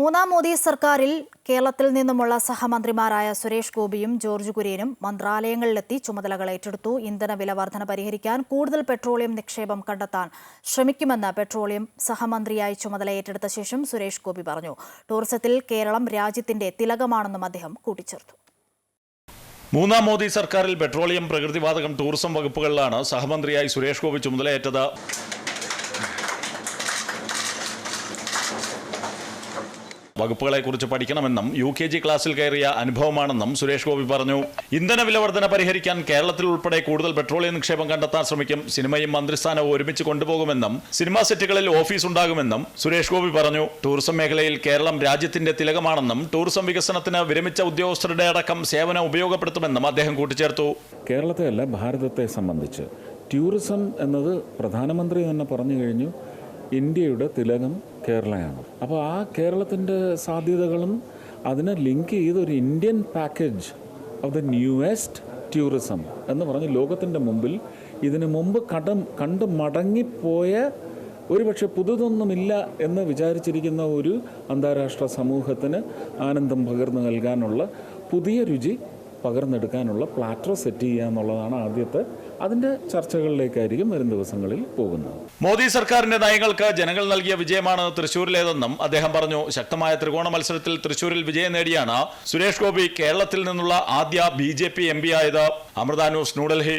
മൂന്നാം മോദി സർക്കാരിൽ കേരളത്തിൽ നിന്നുമുള്ള സഹമന്ത്രിമാരായ സുരേഷ് ഗോപിയും ജോർജ് കുര്യനും മന്ത്രാലയങ്ങളിലെത്തി ചുമതലകൾ ഏറ്റെടുത്തു. ഇന്ധന വില വർധന പരിഹരിക്കാൻ കൂടുതൽ പെട്രോളിയം നിക്ഷേപം കണ്ടെത്താൻ ശ്രമിക്കുമെന്ന് പെട്രോളിയം സഹമന്ത്രിയായി ചുമതല ഏറ്റെടുത്ത ശേഷം സുരേഷ് ഗോപി പറഞ്ഞു. ടൂറിസത്തിൽ കേരളം രാജ്യത്തിന്റെ തിലകമാണെന്നും അദ്ദേഹം കൂട്ടിച്ചേർത്തു. മൂന്നാം മോദി സർക്കാരിൽ പെട്രോളിയം പ്രകൃതിവാതകം ടൂറിസം വകുപ്പുകളിലാണ് സഹമന്ത്രിയായി സുരേഷ് ഗോപി ചുമതലയേറ്റത്. വകുപ്പുകളെക്കുറിച്ച് പഠിക്കണമെന്നും യു കെ ജി ക്ലാസ്സിൽ കയറിയ അനുഭവമാണെന്നും സുരേഷ് ഗോപി പറഞ്ഞു. ഇന്ധന വിലവർധന പരിഹരിക്കാൻ കേരളത്തിൽ ഉൾപ്പെടെ കൂടുതൽ പെട്രോളിയം നിക്ഷേപം കണ്ടെത്താൻ ശ്രമിക്കും. സിനിമയും മന്ത്രിസ്ഥാനവും ഒരുമിച്ച് കൊണ്ടുപോകുമെന്നും സിനിമാ സെറ്റുകളിൽ ഓഫീസ് ഉണ്ടാകുമെന്നും സുരേഷ് ഗോപി പറഞ്ഞു. ടൂറിസം മേഖലയിൽ കേരളം രാജ്യത്തിന്റെ തിലകമാണെന്നും ടൂറിസം വികസനത്തിന് വിരമിച്ച ഉദ്യോഗസ്ഥരുടെ അടക്കം സേവനം ഉപയോഗപ്പെടുത്തുമെന്നും അദ്ദേഹം കൂട്ടിച്ചേർത്തു. കേരളത്തെ അല്ല ഭാരതത്തെ സംബന്ധിച്ച്. ടൂറിസം എന്നത് പ്രധാനമന്ത്രി തന്നെ പറഞ്ഞു കഴിഞ്ഞു. ഇന്ത്യയുടെ തിലകം കേരളയാണ്. അപ്പോൾ ആ കേരളത്തിന്റെ സാധ്യതകളും അതിനെ ലിങ്ക് ചെയ്ത് ഒരു Indian package of the newest tourism എന്ന് പറഞ്ഞ് ലോകത്തിന്റെ മുമ്പിൽ ഇതിനു മുമ്പ് കടം കണ്ട് മടങ്ങിപ്പോയ ഒരുപക്ഷെ പുതുതൊന്നുമില്ല എന്ന് വിചാരിച്ചിരിക്കുന്ന ഒരു അന്താരാഷ്ട്ര സമൂഹത്തിന് ആനന്ദം പകർന്നു നൽകാനുള്ള പുതിയ രുചി പകർന്നെടുക്കാനുള്ള പ്ലാറ്റർ സെറ്റ് ചെയ്യുക എന്നുള്ളതാണ് ആദ്യത്തെ അതിന്റെ ചർച്ചകളിലേക്കായിരിക്കും വരും ദിവസങ്ങളിൽ പോകുന്നത്. മോദി സർക്കാരിന്റെ നയങ്ങൾക്ക് ജനങ്ങൾ നൽകിയ വിജയമാണ് തൃശൂരിലേതെന്നും അദ്ദേഹം പറഞ്ഞു. ശക്തമായ ത്രികോണ മത്സരത്തിൽ തൃശൂരിൽ വിജയം നേടിയാണ് സുരേഷ് ഗോപി കേരളത്തിൽ നിന്നുള്ള ആദ്യ B J P M P ആയത്. അമൃത ന്യൂസ് ന്യൂഡൽഹി.